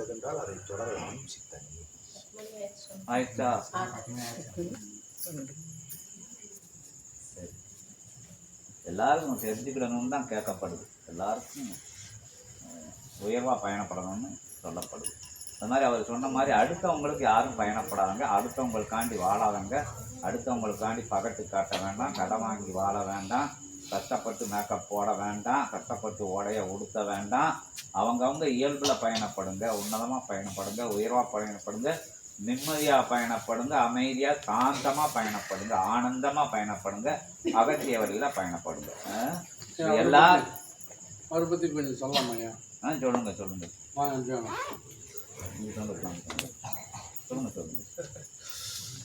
விட்டதென்றால் அதை தொடரலாம் சித்தன். ஆயிடுச்சா? சரி. எல்லாருக்கும் தெரிஞ்சுக்கிடணும்னு தான் கேட்கப்படுது. எல்லாருக்கும் உயர்வாக உயர்வா பயணப்படணும்னு சொல்லப்படுது. அது மாதிரி அவர் சொன்ன மாதிரி அடுத்தவங்களுக்கு யாரும் பயணப்படாதங்க. அடுத்தவங்களுக்காண்டி வாழாதங்க. அடுத்தவங்களுக்காண்டி பகட்டு காட்ட வேண்டாம். கடன் வாங்கி வாழ வேண்டாம். கஷ்டப்பட்டு மேக்கப் போட வேண்டாம் கஷ்டப்பட்டு உடைய உடுத்த வேண்டாம். அவங்கவங்க இயல்பில் பயணப்படுங்க உன்னதமாக பயணப்படுங்க உயர்வாக பயணப்படுங்க நிம்மதியாக பயணப்படுங்க அமைதியாக சாந்தமாக பயணப்படுங்க ஆனந்தமாக பயணப்படுங்க அகத்திய வழியில் பயணப்படுங்க. எல்லா அவரை பற்றி கொஞ்சம் சொல்லலாமா ஐயா? ஆ சொல்லுங்க சொல்லுங்க. வாங்க வேணும் நீங்க சொல்லுங்க சொல்லுங்க சொல்லுங்க. சொல்லுங்க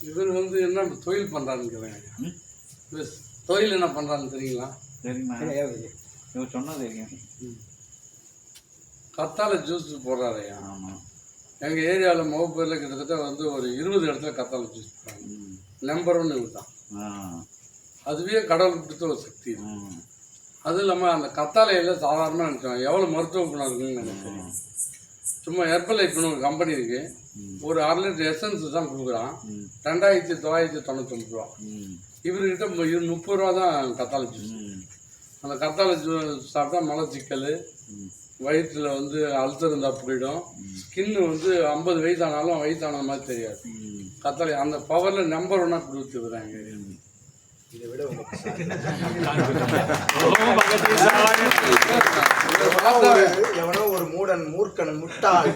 இவர் வந்து என்ன தொழில் பண்ணுறாருன்னு கேட்குறேன் தொழில் என்ன பண்ணுறாருன்னு தெரியுங்களா? சரிம்மா இவர் சொன்னது தெரியும். கத்தாழை ஜூஸ் போடுறாரு ஆமாம் எங்கள் ஏரியாவில் முகப்பேரில் கிட்டத்தட்ட வந்து ஒரு இருபது இடத்துல கத்தாழை ஜூஸ் போடுறாங்க. நம்பர் ஒன்று இவர் தான் அதுவே கடவுள் கொடுத்த ஒரு சக்தி அதுவும் இல்லாமல் அந்த கத்தாழையில் சாதாரணமாக நினச்சோம். எவ்வளோ மருத்துவ குணம் இருக்குன்னு தெரியும் சும்மா ஹெர்பல் லைஃப்னு ஒரு கம்பெனி இருக்கு. ம். ஒரு அரை லிட்டர் எசன்ஸ் தான் கொடுக்குறான். ரெண்டாயிரத்தி தொள்ளாயிரத்தி தொண்ணூத்தொம்பது ரூபா. இவர்கிட்ட இரு முப்பது ரூபா தான் கத்தாழை ஜூஸ் அந்த கத்தாழை ஜூஸ் சாப்பிட்டா மலச்சிக்கல் ம். வயிற்றில் வந்து அல்சர் இருந்தால் போயிடும். ஸ்கின்னு வந்து ஐம்பது வயசானாலும் வயசான மாதிரி தெரியாது. கத்தாழை அந்த பவரில் நம்பர் ஒன்னாக கொடுத்து வராங்க இதை விட உங்களுக்கு மூடன் மூர்க்கன் முட்டாள்.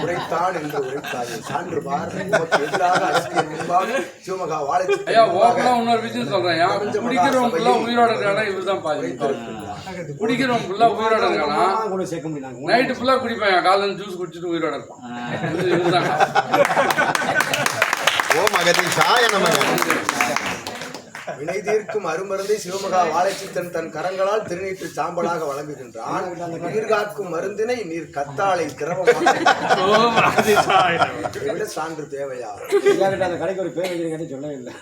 உரைத்தான் என்று உரைத்தாயே சான்று பார். உமக்கு எதிராக அரசியல் முன்பாக சிவமகா வாழை ஐயா ஓப்பனா இன்னொரு விஷயம் சொல்றேன். குடிக்கிறவங்க ஃபுல்லா உயிரோட இருக்கானா? இவர் தான் பாதி குடிக்கிறவங்க ஃபுல்லா உயிரோட இருக்கானா? கூட சேர்க்க முடியல. நைட்டு ஃபுல்லா குடிப்பான். காலையில் ஜூஸ் குடிச்சிட்டு உயிரோட இருப்பான். ஓம் அகதீஷாய நமக வினை தீர்க்கும் அருமருந்தை சிவமகா வாழைச்சித்தன் தன் கரங்களால் திருநீற்று சாம்பலாக வழங்குகின்றான். நீர் காக்கும் மருந்தினை நீர் கத்தாழை திரவமாக. சான்று தேவையா? அந்த கடைக்கு ஒரு பேர் வைக்கிறீங்கன்னு சொல்லவே இல்லை.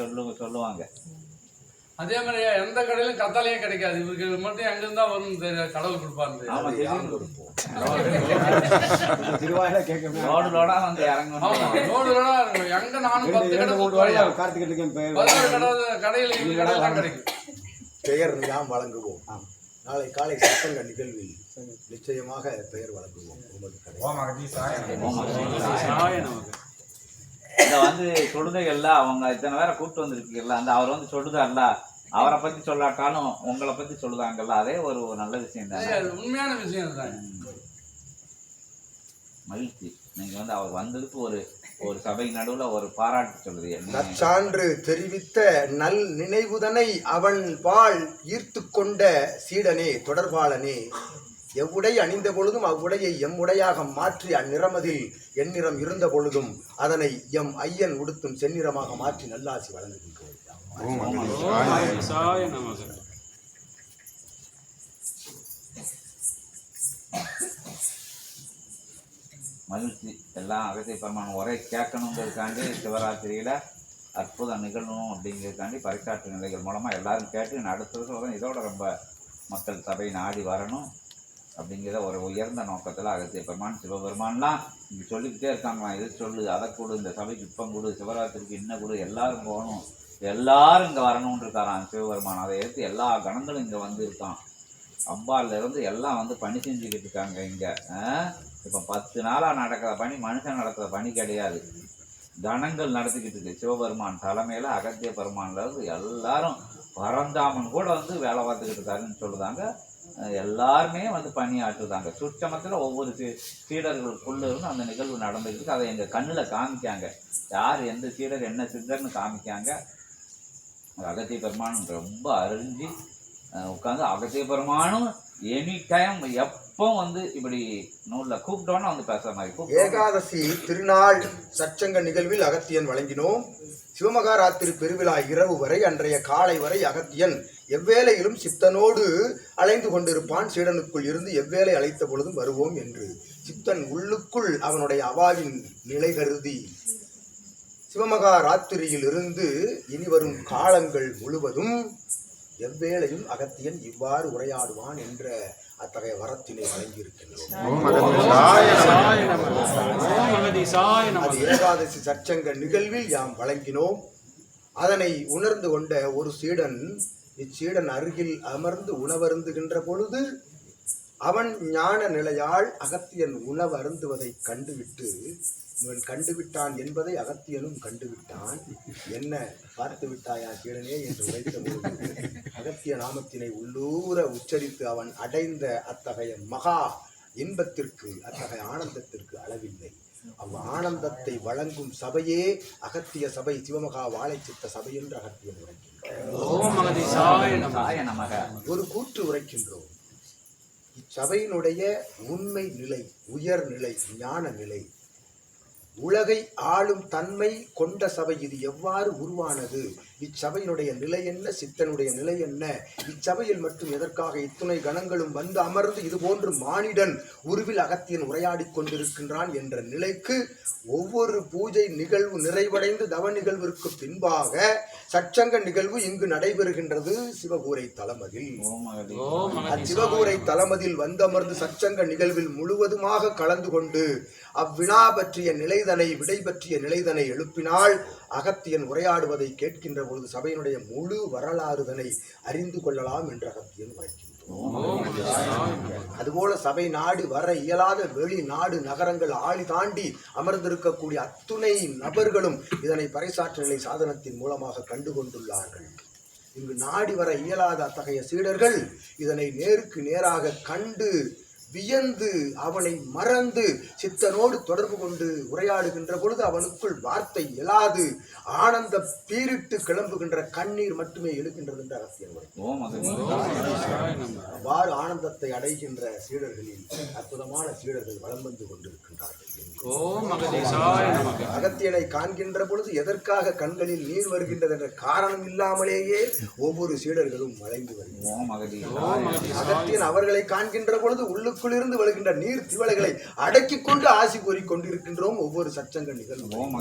சொல்லுங்க சொல்லுவாங்க. அதே மாதிரி எந்த கடையிலும் கத்தாலையே கிடைக்காது. இவருக்கு மட்டும் எங்க இருந்தா வரும் கடவுள் கொடுப்பாரு திருவாயில கேட்க முடியாது. லோடு லோடா வந்து இறங்கணும். எங்க நானும் பத்து கடை கடை கடையில் கடையில் தான் கிடைக்கும் பெயர் யாம் வழங்குவோம். நாளை காலை சத்தங்க நிகழ்வில் நிச்சயமாக பெயர் வழங்குவோம். உமது கடை. இந்த வந்து சொல்லுதைகள்ல அவங்க இத்தனை பேரை கூப்பிட்டு வந்திருக்கீங்கல்ல அந்த அவர் வந்து சொல்லுதார்ல அவரை பத்தி சொல்லாட்டாலும் உங்களை பத்தி சொல்லுதாங்கல்ல அதே ஒரு நல்ல விஷயம் தானே? அது உண்மையான விஷயம் தான். மகிழ்ச்சி. நீங்க வந்து அவர் வந்ததுக்கு ஒரு ஒரு சபை நடுவுல ஒரு பாராட்டு சொல்லுது நற்சான்று தெரிவித்த நல் நினைவுதனை அவன் பால் ஈர்த்து கொண்ட சீடனே தொடர்பாளனே. எவ்வுடை அணிந்த பொழுதும் அவ்வுடையை எம்முடையாக மாற்றி அந்நிறமதில் எந்நிறம் இருந்த பொழுதும் அதனை எம் ஐயன் உடுத்தும் செந்நிறமாக மாற்றி நல்லாசி வழங்குகின்றோம் மகிழ்ச்சி. எல்லாம் அகத்தை பெருமான் ஒரே கேட்கணுங்கிறதுக்காண்டி சிவராத்திரியில் அற்புதம் நிகழணும் அப்படிங்கிறதுக்காண்டி பரிசாற்று நிலைகள் மூலமாக எல்லாரும் கேட்டு அடுத்த வருஷம் இதோட ரொம்ப மக்கள் சபை நாடி வரணும் அப்படிங்கிற ஒரு உயர்ந்த நோக்கத்தில் அகத்திய பெருமான் சிவபெருமான்லாம் இங்கே சொல்லிக்கிட்டே இருக்காங்களாம். இது சொல்லு அதை கொடு இந்த சபைக்கு இப்பம் கொடு சிவராத்திரிக்கு இன்ன கொடு எல்லாரும் போகணும். எல்லாரும் இங்கே வரணும்னு இருக்காராம் சிவபெருமான். அதை எடுத்து எல்லா கணங்களும் இங்கே வந்து இருக்கான் அம்பாலேருந்து எல்லாம் வந்து பணி செஞ்சுக்கிட்டு இருக்காங்க இங்கே. இப்போ பத்து நாளாக நடக்கிற பணி மனுஷன் நடக்கிற பணி கிடையாது. கணங்கள் நடத்திக்கிட்டு இருக்கு. சிவபெருமான் தலைமையில் அகத்திய பெருமான்லேருந்து எல்லாரும் பரந்தாமன் கூட வந்து வேலை பார்த்துக்கிட்டு இருக்காருன்னு சொல்லுதாங்க எல்லாருமே வந்து பணியாற்றுதாங்க சுற்றமத்தில் ஒவ்வொரு சீ சீடர்களுக்குள்ளே இருந்து அந்த நிகழ்வு நடந்துகிட்டு இருக்கு. அதை எங்கள் கண்ணில் காமிக்காங்க. யார் எந்த சீடர் என்ன சித்தர்னு காமிக்காங்க. அகத்திய பெருமான் ரொம்ப அறிஞ்சு உட்காந்து அகத்திய பெருமானும் எனி டைம் எப்போ வந்து இப்படி நூலில் கூப்பிட்டோன்னா வந்து பேசுகிற மாதிரி கூப்பிட்டோம். ஏகாதசி திருநாள் சச்சங்க நிகழ்வில் அகத்தியன் வழங்கினோம். சிவமகாராத்திரி பெருவிழா இரவு வரை அன்றைய காலை வரை அகத்தியன் எவ்வேளையிலும் சித்தனோடு அலைந்து கொண்டிருப்பான். சீடனுக்குள் இருந்து எவ்வேளை அழைத்த பொழுதும் வருவோம் என்று. சித்தன் உள்ளுக்குள் அவனுடைய அவாவின் நிலை கருதி சிவமகா இருந்து இனி வரும் காலங்கள் முழுவதும் எவ்வேளையும் அகத்தியன் இவ்வாறு உரையாடுவான் என்ற அத்தகைய வரத்தினை வழங்கியிருக்கின்றோம். அது ஏகாதசி சச்சங்க நிகழ்வில் யாம் வழங்கினோம். அதனை உணர்ந்து கொண்ட ஒரு சீடன் இச்சீடன் அருகில் அமர்ந்து உணவருந்துகின்ற பொழுது அவன் ஞான நிலையால் அகத்தியன் உணவு அருந்துவதை கண்டுவிட்டு இவன் கண்டுவிட்டான் என்பதை அகத்தியனும் கண்டுவிட்டான். என்ன பார்த்து விட்டாயா கீழனே என்று உரைத்த அகத்திய நாமத்தினை உள்ளூர உச்சரித்து அவன் அடைந்த அத்தகைய மகா இன்பத்திற்கு அத்தகைய ஆனந்தத்திற்கு அளவில்லை. அவ் ஆனந்தத்தை வழங்கும் சபையே அகத்திய சபை சிவமகா வாழைச்சித்த சபை என்று அகத்தியன் உரைக்கின்றோம் ஒரு கூற்று உரைக்கின்றோம். இச்சபையினுடைய உண்மை நிலை உயர்நிலை ஞான நிலை உலகை ஆளும் தன்மை கொண்ட சபை இது எவ்வாறு உருவானது? இச்சபையினுடைய நிலை என்ன? சித்தனுடைய நிலை என்ன? இச்சபையில் மட்டும் எதற்காக இத்துணை கணங்களும் வந்து அமர்ந்து இது போன்று மானிடன் உருவில் அகத்தியன் உரையாடிக் கொண்டிருக்கின்றான் என்ற நிலைக்கு ஒவ்வொரு பூஜை நிகழ்வு நிறைவடைந்து தவ நிகழ்விற்கு பின்பாக சச்சங்க நிகழ்வு இங்கு நடைபெறுகின்றது சிவகூரை மகதி அச்சிவகூரை தலமதில் வந்தமர்ந்து சச்சங்க நிகழ்வில் முழுவதுமாக கலந்து கொண்டு அவ்வினா பற்றிய நிலைதனை விடை பற்றிய நிலைதனை எழுப்பினால் அகத்தியன் உரையாடுவதை கேட்கின்ற பொழுது சபையினுடைய முழு வரலாறுதனை அறிந்து கொள்ளலாம் என்று அகத்தியன் உரைக்கின்றோம் அதுபோல சபை நாடு வர இயலாத வெளி நாடு நகரங்கள் ஆளி தாண்டி அமர்ந்திருக்கக்கூடிய அத்துணை நபர்களும் இதனை பறைசாற்று நிலை சாதனத்தின் மூலமாக கண்டு கொண்டுள்ளார்கள் இங்கு நாடி வர இயலாத அத்தகைய சீடர்கள் இதனை நேருக்கு நேராக கண்டு வியந்து அவனை மறந்து சித்தனோடு தொடர்பு கொண்டு உரையாடுகின்ற பொழுது அவனுக்குள் வார்த்தை எழாது. ஆனந்த பீரிட்டு கிளம்புகின்ற கண்ணீர் மட்டுமே எழுகின்றது என்று அரசியல் அவ்வாறு ஆனந்தத்தை அடைகின்ற சீடர்களில் அற்புதமான சீடர்கள் வலம் வந்து கொண்டிருக்கின்றார்கள். அகத்தியனை காண்கின்ற பொழுது எதற்காக கண்களில் நீர் வருகின்றது என்ற காரணம் இல்லாமலேயே ஒவ்வொரு சீடர்களும் வளைந்து வருகின்றனர். அகத்தியன் அவர்களை காண்கின்ற பொழுது உள்ளுக்குள் இருந்து வருகின்ற நீர் திவலைகளை அடக்கிக் கொண்டு ஆசி கூறிக் கொண்டிருக்கின்றோம் ஒவ்வொரு சச்சங்க நிகழ்வும்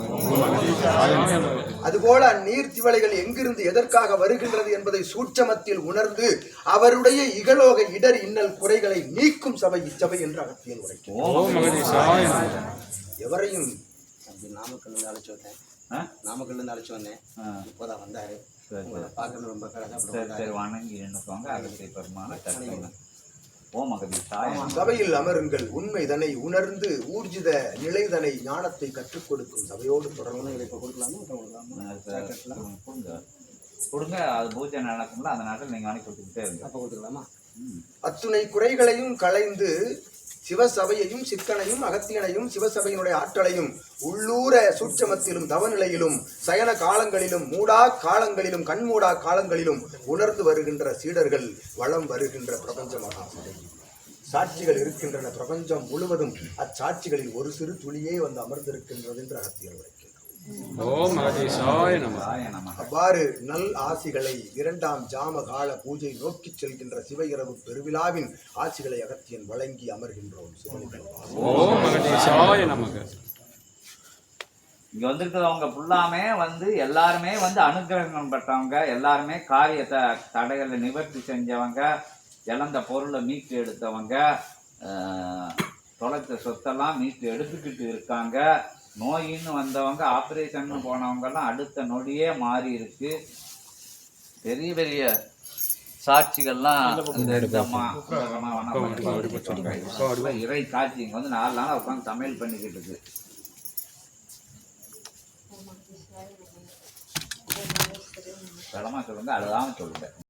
அதுபோல அந்நீர் திவலைகள் எங்கிருந்து எதற்காக வருகின்றது என்பதை சூட்சமத்தில் உணர்ந்து அவருடைய இகலோக இடர் இன்னல் குறைகளை நீக்கும் சபை இச்சபை என்று அகத்தியன் உரைக்கும் எவரையும் அப்படி நாமக்கல்ல இருந்து அழைச்சு வந்தேன். ஆ? நாமக்கல்ல இருந்து அழைச்சு வந்தேன். ஆ, இப்போதான் வந்தாரு. பார்க்கறது ரொம்ப. சரி வணங்கி நின்னுக்கோங்க. அகத்தை பெருமான சபையில் அமருங்கள். உண்மைதனை உணர்ந்து ஊர்ஜித நிலைதனை ஞானத்தை கற்றுக் கொடுக்கும். சபையோடு இப்போ கொடுக்கலாமா? ஆ, சரி. ம், கொடுங்க அது பூஜை நடக்கும்ல அந்த நாட்டில் நீங்கள் வாங்கி கொடுத்துக்கிட்டே இருங்க. அப்போ கொடுத்துக்கலாமா. அத்துணை குறைகளையும் களைந்து சிவசபையையும் சித்தனையும் அகத்தியனையும் சிவசபையினுடைய ஆற்றலையும் உள்ளூர சூட்சமத்திலும் தவநிலையிலும் சயன காலங்களிலும் மூடா காலங்களிலும் கண்மூடா காலங்களிலும் உணர்ந்து வருகின்ற சீடர்கள் வளம் வருகின்ற பிரபஞ்சமாக சாட்சிகள் இருக்கின்றன. பிரபஞ்சம் முழுவதும் அச்சாட்சிகளில் ஒரு சிறு துளியே வந்து அமர்ந்திருக்கின்றது என்று அகத்தியர் உரைக்கின்றார். சாய நமக அவ்வாறு நல் ஆசிகளை இரண்டாம் ஜாம கால பூஜை நோக்கிச் செல்கின்ற சிவ இரவு பெருவிழாவின் ஆசிகளை அகத்தியன் வழங்கி அமர்கின்றோம் சிவனிடம் இங்க வந்திருக்கிறவங்க ஃபுல்லாமே வந்து எல்லாருமே வந்து அனுகிரகம் பெற்றவங்க எல்லாருமே காரியத்தை தடைகளை நிவர்த்தி செஞ்சவங்க இழந்த பொருளை மீட்டு எடுத்தவங்க ஆஹ், தொலைத்த சொத்தெல்லாம் மீட்டு எடுத்துக்கிட்டு இருக்காங்க. நோயின்னு வந்தவங்க ஆப்ரேஷன் போனவங்கெல்லாம் அடுத்த நொடியே மாறி இருக்கு பெரிய பெரிய சாட்சிகள்லாம். இறை காட்சி இங்க வந்து நாலு நாளா உட்காந்து சமையல் பண்ணிக்கிட்டு இருக்கு. படமா சொல்லுங்க அழுதாம சொல்லுங்க.